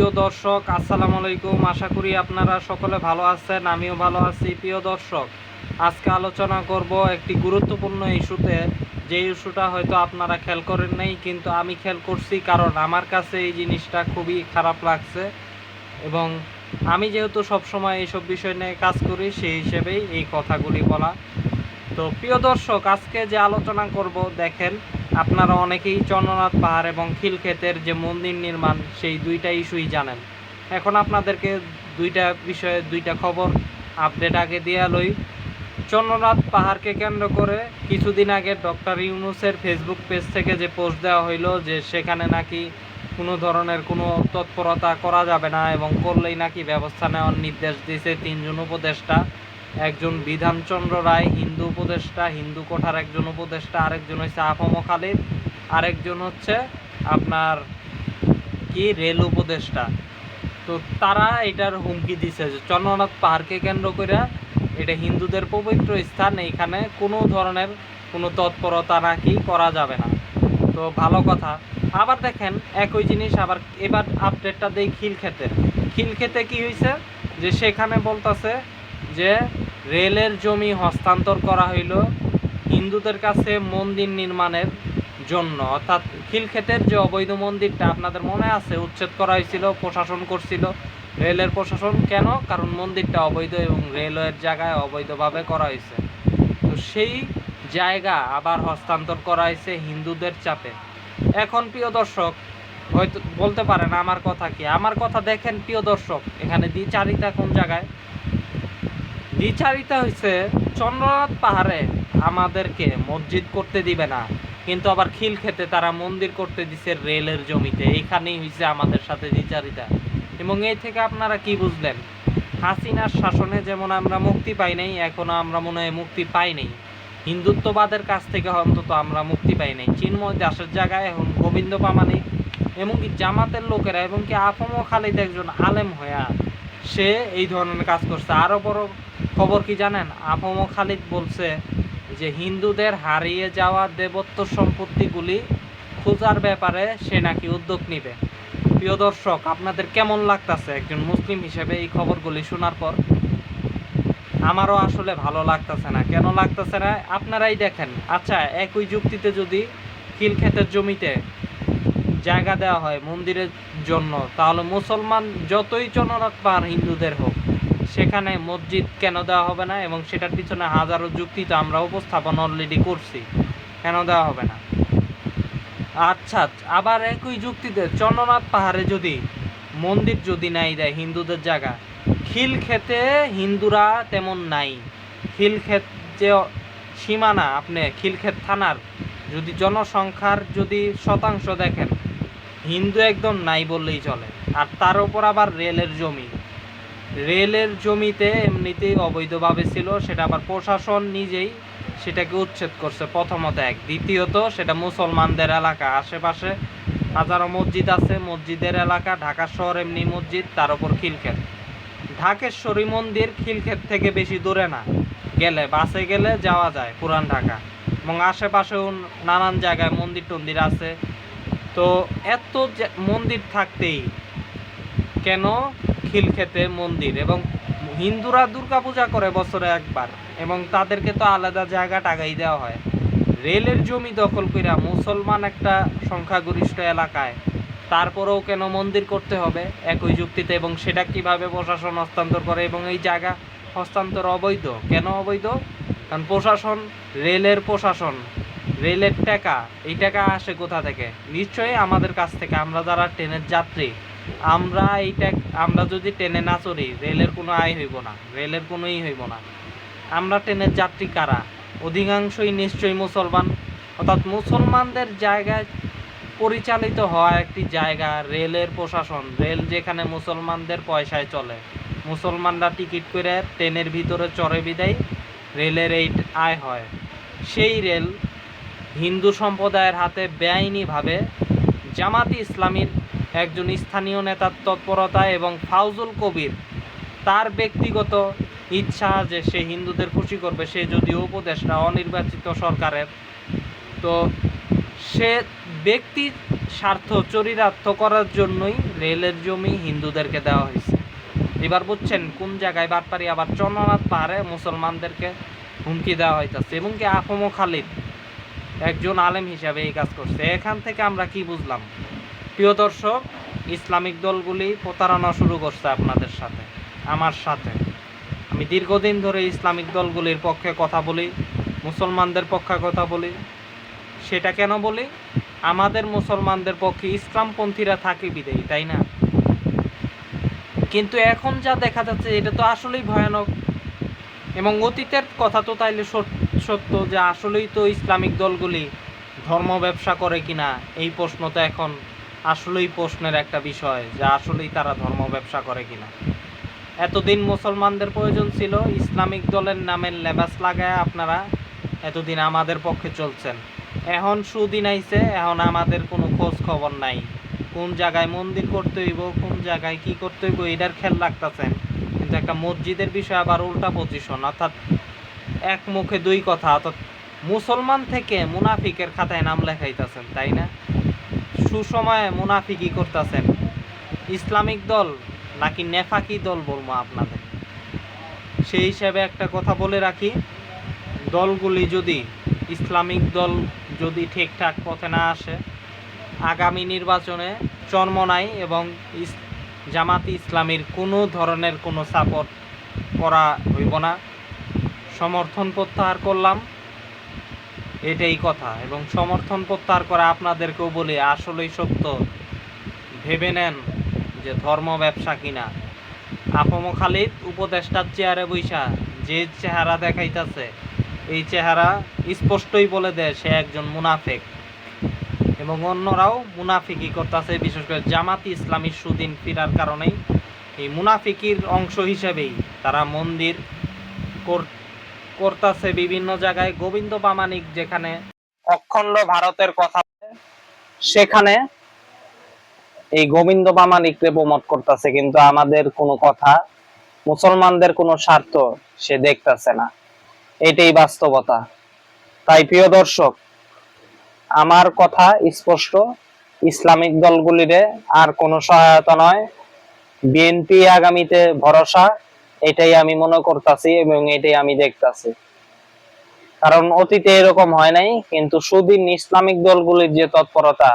প্রিয় দর্শক, আসসালামু আলাইকুম। আশা করি আপনারা সকলে ভালো আছেন, আমিও ভালো আছি। প্রিয় দর্শক, আজকে আলোচনা করব একটি গুরুত্বপূর্ণ ইস্যুতে। যে ইস্যুটা হয়তো আপনারা খেয়াল করেন নাই, কিন্তু আমি খেয়াল করছি কারণ আমার কাছে এই জিনিসটা খুবই খারাপ লাগছে। এবং আমি যেহেতু সবসময় এইসব বিষয় নিয়ে কাজ করি, সেই হিসেবেই এই কথাগুলি বলা। তো প্রিয় দর্শক, আজকে যে আলোচনা করব, দেখেন আপনারা অনেকেই চন্দ্রনাথ পাহাড় এবং খিলক্ষেতের যে মন্দির নির্মাণ, সেই দুইটা ইস্যুই জানেন। এখন আপনাদেরকে দুইটা বিষয়ে দুইটা খবর আপডেট আগে দিয়ে লই। চন্দ্রনাথ পাহাড়কে কেন্দ্র করে কিছুদিন আগে ডক্টর ইউনুসের ফেসবুক পেজ থেকে যে পোস্ট দেওয়া হইল, যে সেখানে নাকি কোনো ধরনের কোনো তৎপরতা করা যাবে না এবং করলেই নাকি ব্যবস্থা নেওয়ার নির্দেশ দিয়েছে তিনজন উপদেষ্টা একজন বিধানচন্দ্র রায়, হিন্দু উপদেষ্টা, হিন্দু কোঠার একজন উপদেষ্টা, আরেকজন হচ্ছে আফম খালিদ, আরেকজন হচ্ছে আপনার কি, রেল উপদেষ্টা। তো তারা এটার হুমকি দিছে যে চন্দ্রনাথ পাহাড়কে কেন্দ্র করে এটা হিন্দুদের পবিত্র স্থান, এইখানে কোনো ধরনের কোনো তৎপরতা নাকি করা যাবে না। তো ভালো কথা। আবার দেখেন একই জিনিস আবার এবার আপডেটটা দেই খিলক্ষেতের। খিলক্ষেতে কি হয়েছে যে সেখানে বলতাছে যে রেলের জমি হস্তান্তর করা হইল হিন্দুদের কাছে মন্দির নির্মাণের জন্য। অর্থাৎ খিলক্ষেতের যে অবৈধ মন্দিরটা আপনাদের মনে আছে, উচ্ছেদ করা হয়েছিল, প্রশাসন করছিল। রেলের প্রশাসন কেন? কারণ মন্দিরটা অবৈধ এবং রেলওয়ের জায়গায় অবৈধভাবে করা হয়েছে। তো সেই জায়গা আবার হস্তান্তর করা হয়েছে হিন্দুদের চাপে। এখন প্রিয় দর্শক, হয়তো বলতে পারেন আমার কথা কি? আমার কথা দেখেন প্রিয় দর্শক, এখানে দ্বিচারিতা কোন জায়গায়? দ্বিচারিতা হয়েছে চন্দ্রনাথ পাহাড়ে আমাদেরকে মসজিদ করতে দিবে না। কিন্তু আবার খিল খেতে তারা মন্দির করতে দিছে রেলের জমিতে। এইখানেই হয়েছে আমাদের সাথে দ্বিচারিতা এবং এই থেকে আপনারা কি বুঝলেন? হাসিনার শাসনে যেমন আমরা মুক্তি পাই নাই, এখনও আমরা মনে হয় মুক্তি পাই নাই। হিন্দুত্ববাদের কাছ থেকে অন্তত আমরা মুক্তি পাই নাই। চিন্ময় দাসের জায়গায় এখন গোবিন্দ পামানিক এমনকি জামাতের লোকেরা এবং কি আফম খালিদ একজন আলেম হইয়া সে এই ধরনের কাজ করছে। আরও বড় খবর কি জানেন? আফম খালিদ বলছে যে, হিন্দুদের হারিয়ে যাওয়া দেবত্ব সম্পত্তিগুলি খোঁজার ব্যাপারে সে নাকি উদ্যোগ নিবে। প্রিয় দর্শক, আপনাদের কেমন লাগতাছে একজন মুসলিম হিসেবে এই খবরগুলি শোনার পর? আমারও আসলে ভালো লাগতেছে না। কেন লাগতেছে না? আপনারাই দেখেন। আচ্ছা একই যুক্তিতে যদি খিলক্ষেতের জমিতে জায়গা দেওয়া হয় মন্দিরের জন্য, তাহলে মুসলমান যতই চন্দ্রনাথ পার হিন্দুদের হোক সেখানে মসজিদ কেন দেওয়া হবে না এবং সেটার পিছনে হাজারো যুক্তি তো আমরা উপস্থাপন অলরেডি করছি। কেন দেওয়া হবে না? আচ্ছা আবার একই যুক্তিতে চন্দ্রনাথ পাহাড়ে যদি মন্দির যদি নাই দেয় হিন্দুদের জায়গা খিল খেতে হিন্দুরা তেমন নাই। খিলক্ষেত যে সীমানা, আপনি খিলক্ষেত থানার যদি জনসংখ্যার যদি শতাংশ দেখেন, হিন্দু একদম নাই বললেই চলে। আর তার উপর আবার রেলের জমি। রেলের জমিতে এমনিতেই অবৈধভাবে ছিল, সেটা আবার প্রশাসন নিজেই সেটাকে উচ্ছেদ করছে। প্রথমত এক। দ্বিতীয়ত, সেটা মুসলমানদের এলাকা, আশেপাশে হাজারো মসজিদ আছে, মসজিদের এলাকা, ঢাকা শহর এমনি মসজিদ, তার উপর খিলক্ষেত। ঢাকেশ্বরী মন্দির খিলক্ষেত থেকে বেশি দূরে না। গেলে, বাসে গেলে যাওয়া যায়, পুরান ঢাকা। এবং আশেপাশেও নানান জায়গায় মন্দির টন্দির আছে। তো এত মন্দির থাকতেই কেন খিলক্ষেতে মন্দির এবং হিন্দুরা দুর্গাপূজা করে বছরে একবার এবং তাদেরকে তো আলাদা জায়গা টাকাই দেওয়া হয়। রেলের জমি দখল কইরা মুসলমান একটা সংখ্যাগরিষ্ঠ এলাকায়, তারপরেও কেন মন্দির করতে হবে একই যুক্তিতে এবং সেটা কীভাবে প্রশাসন হস্তান্তর করে এবং এই জায়গা হস্তান্তর অবৈধ? কেন অবৈধ? কারণ প্রশাসন, রেলের প্রশাসন, রেলের টাকা, এই টাকা আসে কোথা থেকে? নিশ্চয়ই আমাদের কাছ থেকে, আমরা যারা ট্রেনের যাত্রী। আমরা এইটা, আমরা যদি ট্রেনে না চড়ি, রেলের কোনো আয় হইব না, রেলের কোনো কোনোই হইব না। আমরা ট্রেনের যাত্রী কারা? অধিকাংশই নিশ্চয়ই মুসলমান। অর্থাৎ মুসলমানদের জায়গায় পরিচালিত হওয়া একটি জায়গা রেলের প্রশাসন। রেল যেখানে মুসলমানদের পয়সায় চলে। মুসলমানরা টিকিট করে ট্রেনের ভিতরে চড়ে বিদায় রেলের এই আয় হয়। সেই রেল হিন্দু সম্প্রদায়ের হাতে বেআইনিভাবে জামাতি ইসলামীর একজন স্থানীয় নেতার তৎপরতা এবং ফাউজুল কবির তার ব্যক্তিগত ইচ্ছা যে সে হিন্দুদের খুশি করবে, সে যদিও উপদেষ্টা, অনির্বাচিত সরকারের। তো সে ব্যক্তি স্বার্থ চরিতার্থ করার জন্যই রেলের জমি হিন্দুদেরকে দেওয়া হয়েছে। এবার বুঝছেন কোন জায়গায় বাটপারি আবার চন্দ্রনাথ পাহাড়ে মুসলমানদেরকে হুমকি দেওয়া হইতাছে, এবং কি আহম খালিদ একজন আলেম হিসাবে এই কাজ করছে। এখান থেকে আমরা কি বুঝলাম? প্রিয় দর্শক, ইসলামিক দলগুলি প্রতারণা শুরু করছে আপনাদের সাথে, আমার সাথে। আমি দীর্ঘদিন ধরে ইসলামিক দলগুলির পক্ষে কথা বলি, মুসলমানদের পক্ষে কথা বলি। সেটা কেন বলি? আমাদের মুসলমানদের পক্ষে ইসলামপন্থীরা থাকে বিদেয়ী তাই না? কিন্তু এখন যা দেখা যাচ্ছে, এটা তো আসলেই ভয়ানক। এবং অতীতের কথা তো তাইলে সত- সত্য যে আসলেই তো ইসলামিক দলগুলি ধর্ম ব্যবসা করে কিনা, এই প্রশ্ন তো এখন আসলেই প্রশ্নের একটা বিষয় যে আসলেই তারা ধর্ম ব্যবসা করে কিনা। এতদিন মুসলমানদের প্রয়োজন ছিল ইসলামিক দলের নামের লেবাস লাগায় আপনারা এতদিন আমাদের পক্ষে চলছেন। এখন সুদিন আইছে এখন আমাদের কোনো খোঁজ খবর নাই। কোন জায়গায় মন্দির করতে হইব, কোন জায়গায় কি করতে হইব, এটার খেয়াল রাখতেছেন। কিন্তু একটা মসজিদের বিষয় আবার উল্টা পজিশন অর্থাৎ এক মুখে দুই কথা, অর্থাৎ মুসলমান থেকে মুনাফিকের খাতায় নাম লেখাইতেছেন, তাই না? সুসময়ে মুনাফিকি করতেছেন। ইসলামিক দল নাকি নেফাকি দল বলব আপনাদের? সেই হিসাবে একটা কথা বলে রাখি, দলগুলি যদি, ইসলামিক দল যদি ঠিকঠাক পথে না আসে, আগামী নির্বাচনে চরমনাই এবং ইস- জামাতি ইসলামীর কোনো ধরনের কোনো সাপোর্ট করা হইব না। সমর্থন প্রত্যাহার করলাম। এটাই কথা এবং সমর্থন প্রত্যাহার করা আপনাদেরকেও বলি, আসলেই সত্য। ভেবে নেন যে ধর্ম ব্যবসা কিনা। আপম খালিদ, উপদেষ্টার চেয়ারে বৈশা, যে চেহারা দেখাইতেছে, এই চেহারা স্পষ্টই বলে দেয় সে একজন মুনাফেক। এবং অন্যরাও মুনাফিকি করতেছে, বিশেষ করে জামাতি ইসলামী সুদিন ফিরার কারণেই। এই মুনাফিকির অংশ হিসেবেই তারা মন্দির কর- করতাছে বিভিন্ন জায়গায় গোবিন্দ প্রামাণিক যেখানে অখণ্ড ভারতের কথা সেখানে এই গোবিন্দ প্রামাণিককে প্রমোট করতেছে, কিন্তু আমাদের কোনো কথা, মুসলমানদের কোনো স্বার্থ সে দেখতাছে না। এটাই বাস্তবতা। তাই প্রিয় দর্শক, আমার কথা স্পষ্ট, ইসলামিক দলগুলিরে আর কোনো সহায়তা নয়। বিএনপি আগামীতে ভরসা এটাই আমি মনে করতেছি এবং এটাই আমি দেখতেছি। কারণ অতীতে এরকম হয় নাই, কিন্তু সুদিন ইসলামিক দলগুলির যে তৎপরতা